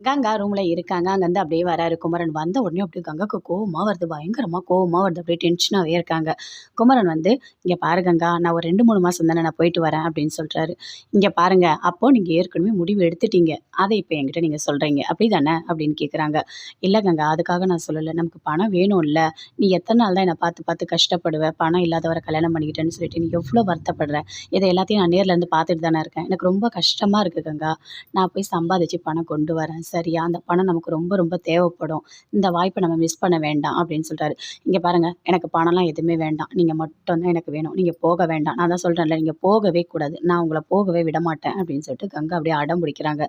கங்கா ரூம்ல இருக்காங்க. அங்கேருந்து அப்படியே வராரு குமரன். வந்த உடனே அப்படியே கங்காக்கு கோவமா வருது. பயங்கரமா கோவமா வருது. அப்படியே டென்ஷனாகவே இருக்காங்க. குமரன் வந்து, "இங்க பாரு கங்கா, நான் ஒரு 2, 3 மாசம் தானே நான் போயிட்டு வரேன்" அப்படின்னு சொல்றாரு. "இங்க பாருங்க, அப்போ நீங்க ஏற்கனவே முடிவு எடுத்துட்டீங்க. அதை இப்போ என்கிட்ட நீங்க சொல்றீங்க. அப்படிதானே?" அப்படின்னு கேட்குறாங்க. "இல்ல கங்கா, அதுக்காக நான் சொல்லல. நமக்கு பணம் வேணும்ல. நீ எத்தனை நாள் தான் என்னை பார்த்து பார்த்து கஷ்டப்படுவ? பணம் இல்லாதவரை கல்யாணம் பண்ணிக்கிட்டேன்னு சொல்லிட்டு நீ எவ்வளோ வருத்தப்படுற? இதை எல்லாத்தையும் நான் நேர்ல இருந்து பார்த்துட்டு தானே இருக்கேன். எனக்கு ரொம்ப கஷ்டமா இருக்கு கங்கா. நான் போய் சம்பாதிச்சு பணம் கொண்டு வரேன். சரியா? அந்த பணம் நமக்கு ரொம்ப ரொம்ப தேவைப்படும். இந்த வாய்ப்பை நம்ம மிஸ் பண்ண வேண்டாம்" அப்படின்னு சொல்கிறாரு இங்கே பாருங்கள் எனக்கு பணம்லாம் எதுவுமே வேண்டாம். நீங்கள் மட்டும்தான் எனக்கு வேணும். நீங்கள் போக வேண்டாம். நான் தான் சொல்கிறேன்ல நீங்கள் போகவே கூடாது. நான் உங்களை போகவே விட மாட்டேன் அப்படின்னு சொல்லிட்டு கங்கா அப்படியே அடம் பிடிக்கிறாங்க.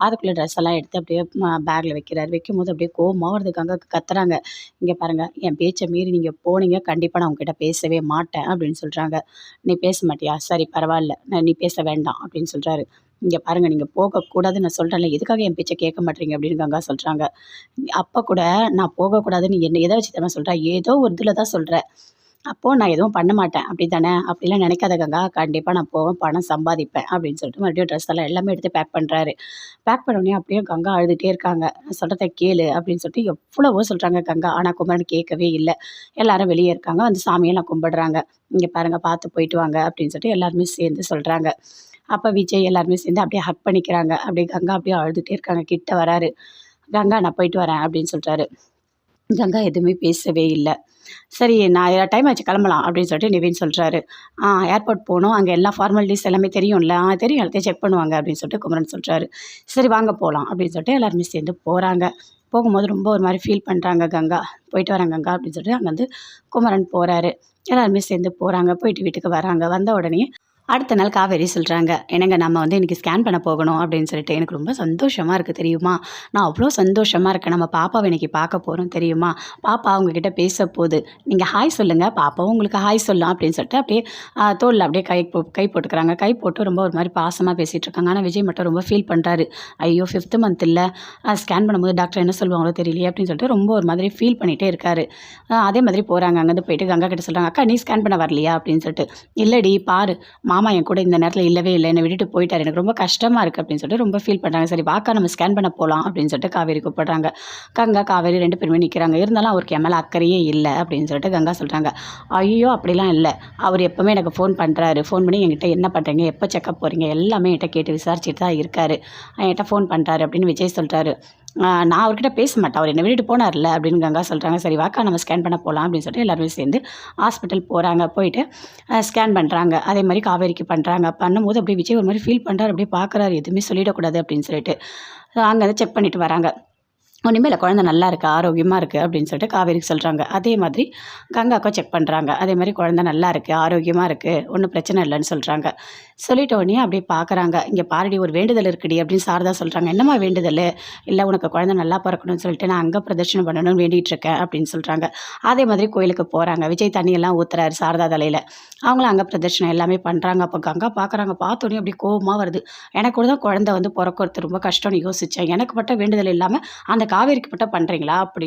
அதுக்குள்ளே ட்ரெஸ் எல்லாம் எடுத்து அப்படியே பேக்கில் வைக்கிறாரு வைக்கும் வைக்கும்போது அப்படியே கோபமாக வருது. கங்காக்கு கத்துறாங்க. இங்கே பாருங்கள் என் பேச்சை மீறி நீங்கள் போனீங்க, கண்டிப்பாக நான் உங்ககிட்ட பேசவே மாட்டேன்" அப்படின்னு சொல்கிறாங்க "நீ பேச மாட்டியா? சரி பரவாயில்ல நான் நீ பேச வேண்டாம்" அப்படின்னு சொல்கிறாரு இங்கே பாருங்க, நீங்கள் போகக்கூடாதுன்னு நான் சொல்றேன்ல. எதுக்காக என் பிச்சை கேட்க மாட்டீங்க அப்படின்னு கங்கா சொல்கிறாங்க அப்போ கூட நான் போகக்கூடாதுன்னு என்ன எதை வச்சு தானே சொல்கிறேன் ஏதோ ஒரு இதில் தான் சொல்கிறேன் அப்போது நான் எதுவும் பண்ண மாட்டேன். அப்படி தானே அப்படிலாம் நினைக்காத கங்கா. கண்டிப்பாக நான் போவேன். பணம் சம்பாதிப்பேன்" அப்படின்னு சொல்லிட்டு மறுபடியும் ட்ரெஸ் எல்லாம் எல்லாமே எடுத்து பேக் பண்ணுறாரு பேக் பண்ண உடனே அப்படியே கங்கா அழுதுகிட்டே இருக்காங்க. "நான் சொல்றத கேளு" அப்படின்னு சொல்லிட்டு எவ்வளவோ சொல்கிறாங்க கங்கா. ஆனால் குமரன் கேட்கவே இல்லை எல்லாரும் வெளியே இருக்காங்க. வந்து சாமியெல்லாம் கும்பிடுறாங்க. இங்கே பாருங்க, பார்த்து போயிட்டு வாங்க" அப்படின்னு சொல்லிட்டு எல்லாருமே சேர்ந்து சொல்கிறாங்க அப்போ விஜய் எல்லாருமே சேர்ந்து அப்படியே ஹக் பண்ணிக்கிறாங்க. அப்படியே கங்கா அப்படியே அழுதுட்டே இருக்காங்க. கிட்ட வராரு. "கங்கா, நான் போயிட்டு வரேன்" அப்படின்னு சொல்கிறாரு கங்கா எதுவுமே பேசவே இல்லை "சரி, நான் டைம் ஆச்சு கிளம்பலாம்" அப்படின்னு சொல்லிட்டு நிவின் சொல்கிறாரு "ஆ ஏர்போர்ட் போகணும் அங்கே எல்லா ஃபார்மாலிட்டீஸ் எல்லாமே தெரியும்ல?" "ஆ தெரியும். எல்லாத்தையும் செக் பண்ணுவாங்க" அப்படின்னு சொல்லிட்டு குமரன் சொல்கிறாரு "சரி வாங்க போகலாம் அப்படின்னு சொல்லிட்டு எல்லாருமே சேர்ந்து போகிறாங்க போகும்போது ரொம்ப ஒரு மாதிரி ஃபீல் பண்ணுறாங்க கங்கா. "போயிட்டு வராங்க கங்கா" அப்படின்னு சொல்லிட்டு அங்கே வந்து குமரன் போகிறாரு எல்லாருமே சேர்ந்து போகிறாங்க போயிட்டு வீட்டுக்கு வராங்க. வந்த உடனே அடுத்த நாள் காவேரி சொல்கிறாங்க "என்னங்க நம்ம வந்து இன்றைக்கி ஸ்கேன் பண்ண போகணும்" அப்படின்னு சொல்லிட்டு. "எனக்கு ரொம்ப சந்தோஷமாக இருக்குது தெரியுமா? நான் அவ்வளோ சந்தோஷமாக இருக்கேன். நம்ம பாப்பாவை இன்னைக்கு பார்க்க போகிறோம் தெரியுமா? பாப்பா அவங்கக்கிட்ட பேச போகுது நீங்கள் ஹாய் சொல்லுங்கள் பாப்பாவும் உங்களுக்கு ஹாய் சொல்லலாம் அப்படின்னு சொல்லிட்டு அப்படியே தோளில் அப்படியே கை போ கை போட்டுக்கிறாங்க. கை போட்டு ரொம்ப ஒரு மாதிரி பாசமாக பேசிகிட்டு இருக்காங்க. ஆனால் விஜய் மட்டும் ரொம்ப ஃபீல் பண்ணுறாரு "ஐயோ! ஃபிஃப்த்து மந்த் இல்லை ஸ்கேன் பண்ணும்போது டாக்டர் என்ன சொல்லுவாங்களோ தெரியலையே" அப்படின்னு சொல்லிட்டு ரொம்ப ஒரு மாதிரி ஃபீல் பண்ணிகிட்டே இருக்காரு. அதே மாதிரி போகிறாங்க அங்கேருந்து போயிட்டு கங்கா கிட்ட சொல்கிறாங்க "அக்கா நீ ஸ்கேன் பண்ண வரலையா?" அப்படின்னு சொல்லிட்டு. "இல்லடி பாரு, மாமா என் கூட இந்த நேரத்தில் இல்லவே இல்லை. என்ன விட்டுட்டு போயிட்டாரு. எனக்கு ரொம்ப கஷ்டமாக இருக்குது அப்படின்னு சொல்லிட்டு ரொம்ப ஃபீல் பண்ணுறாங்க "சரி வாக்கா நம்ம ஸ்கேன் பண்ண போகலாம் அப்படின்னு சொல்லிட்டு காவேரி கூப்பிட்றாங்க. கங்கா, காவேரி ரெண்டு பேருமே நிற்கிறாங்க இருந்தாலும் அவருக்கு என் மேலே அக்கறையே இல்லை அப்படின்னு சொல்லிட்டு கங்கா சொல்கிறாங்க ஐயோ அப்படிலாம் இல்லை. அவர் எப்போவுமே எனக்கு ஃபோன் பண்ணுறாரு ஃபோன் பண்ணி என்கிட்ட என்ன பண்ணுறீங்க எப்போ செக்கப் போகிறீங்க எல்லாமே என்கிட்ட கேட்டு விசாரிச்சுட்டு தான் இருக்காரு. என்கிட்ட ஃபோன் பண்ணுறாரு அப்படின்னு விஜய் சொல்கிறாரு நான் அவர்கிட்ட பேச மாட்டேன். அவர் என்னை விட்டுட்டு போனார்ல" அப்படின்னு கங்கா சொல்கிறாங்க "சரி வாக்கா நம்ம ஸ்கேன் பண்ண போகலாம் அப்படின்னு சொல்லிட்டு எல்லாருமே சேர்ந்து ஹாஸ்பிட்டல் போகிறாங்க போயிட்டு ஸ்கேன் பண்ணுறாங்க அதே மாதிரி காவேரிக்கு பண்ணுறாங்க பண்ணும்போது அப்படியே விஜய் ஒரு மாதிரி ஃபீல் பண்ணுறாரு அப்படியே பார்க்குறாரு. எதுவுமே சொல்லிடக்கூடாது அப்படின்னு சொல்லிட்டு. அங்கே செக் பண்ணிட்டு வராங்க. இனிமேல் இல்ல. குழந்தை நல்லா இருக்குது ஆரோக்கியமாக இருக்குது அப்படின்னு சொல்லிட்டு காவேரிக்கு சொல்கிறாங்க அதே மாதிரி கங்காக்கும் செக் பண்ணுறாங்க அதே மாதிரி குழந்தை நல்லா இருக்குது ஆரோக்கியமாக இருக்குது ஒன்றும் பிரச்சனை இல்லைன்னு சொல்கிறாங்க சொல்லிட்ட உடனே அப்படியே பார்க்குறாங்க. இங்கே பாருடி ஒரு வேண்டுதல் இருக்குடி" அப்படின்னு சாரதா சொல்கிறாங்க "என்னம்மா வேண்டுதல்? இல்லை உனக்கு குழந்தை நல்லா பிறக்கணும்னு சொல்லிட்டு நான் அங்கே பிரதர்ஷனம் பண்ணணும்னு வேண்டிகிட்ருக்கேன் இருக்கேன்" அப்படின்னு சொல்கிறாங்க அதே மாதிரி கோயிலுக்கு போகிறாங்க விஜய் தண்ணியெல்லாம் ஊற்றுறாரு சாரதா தலையில். அவங்களும் அங்கே பிரதர்ஷனம் எல்லாமே பண்ணுறாங்க அப்போ கங்கா பார்க்குறாங்க. பார்த்தோன்னே அப்படி அப்படியே வருது. "எனக்கு கூட தான் குழந்தை வந்து பிறக்கிறது ரொம்ப கஷ்டம்னு யோசித்தேன் எனக்கு மட்டும் வேண்டுதல் இல்லாமல் அந்த காவேரிக்கு மட்டும் பண்றீங்களா?" அப்படின்னு